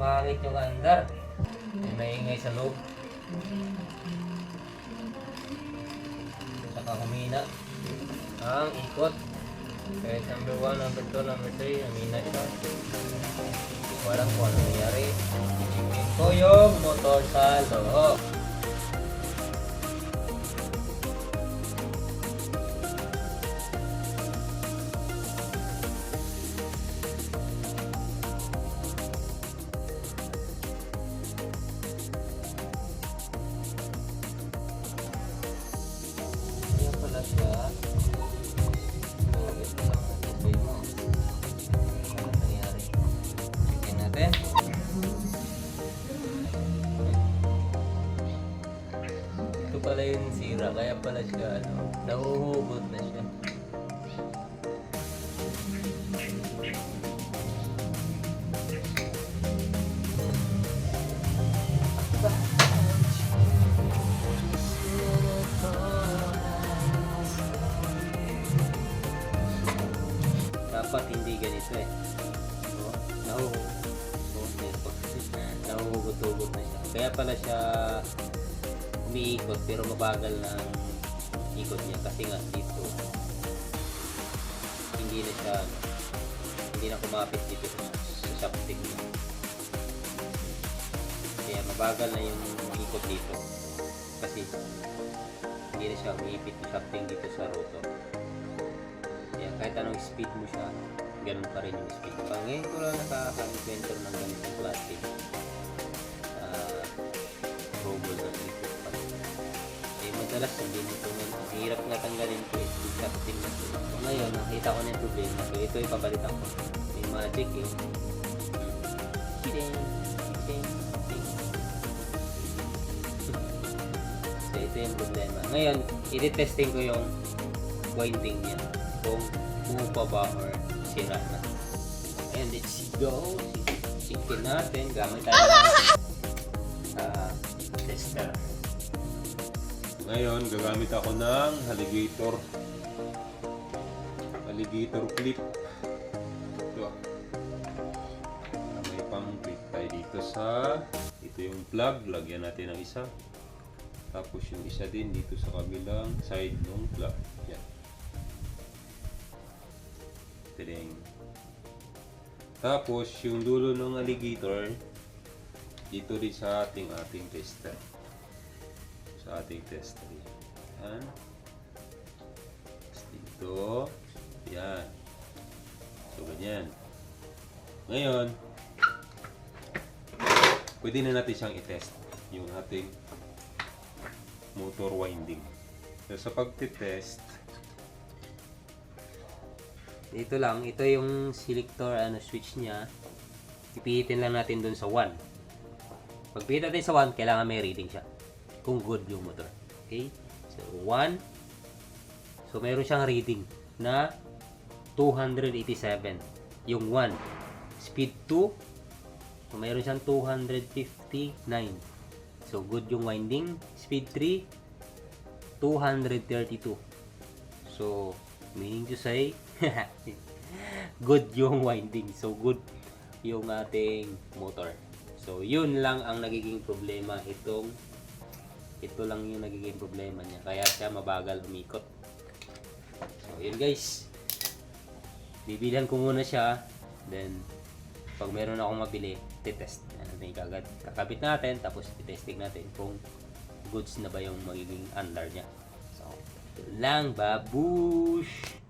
pumangit yung andar. May maingay sa loob. Saka humina. Ang ikot. Kahit number 1, number 2, number 3, humina siya. Walang kung ano nangyari. Ito yung motor sa loob. Ito pala yung sira. Kaya pala siya, ano, nahuhugot na siya. Dapat hindi ganito eh. Nahuhugot. So, nahuhugot-hugot na siya. Kaya pala siya umiikot pero mabagal na ikot niya kasi nga dito hindi na siya hindi na kumapit dito sa, sa shafting niya. Kaya mabagal na yung ikot dito kasi hindi na siya umiipit yung shafting dito sa rotor. Kaya kahit anong speed mo siya, ganun pa rin yung speed. Pag ngayon ko lang nakaka-inventor ng ganitong klase, madalas hindi nito na, ang hirap nga tanggalin ko eh, shafting na ito. So, ngayon, nakita ko na yung problema. So, ito ipapalitan ko. May magic eh. Ding, ding, ding. So, ito yung problema. Ngayon, i-testing ko yung winding niya. Kung bumupa ba or sira na. And let's go. Sikin natin. Gamit tayo sa tester. Ngayon, gagamit ako ng alligator. Alligator clip. Ito. Ah, May pang clip tayo dito sa... Ito yung plug. Lagyan natin ng isa. Tapos yung isa din dito sa kabilang side ng plug. Yan. Tiring. Tapos yung dulo ng alligator dito din sa ating ating tester sa ating tester. Yan. Tapos dito. Yan. So, ganyan. Ngayon, pwede na natin siyang i-test yung ating motor winding. So, sa pagtitest, Dito lang, ito yung selector ano switch niya. Ipihitin lang natin dun sa 1. Pag pihit natin sa 1, kailangan may reading siya. Kung good yung motor. Okay? So 1. So meron siyang reading na 287. Yung 1. Speed 2. So meron siyang 259. So good yung winding. Speed 3. 232. So, meaning to say, good yung winding. So, good yung ating motor. So, yun lang ang nagiging problema. Itong, ito lang yung nagiging problema niya. Kaya siya mabagal umikot. So, yun guys. Bibilihan ko muna siya. Then, pag meron akong mabili, titest. Natin kagad. Kakabit natin, tapos titesting natin kung goods na ba yung magiging under niya. So, lang, babush!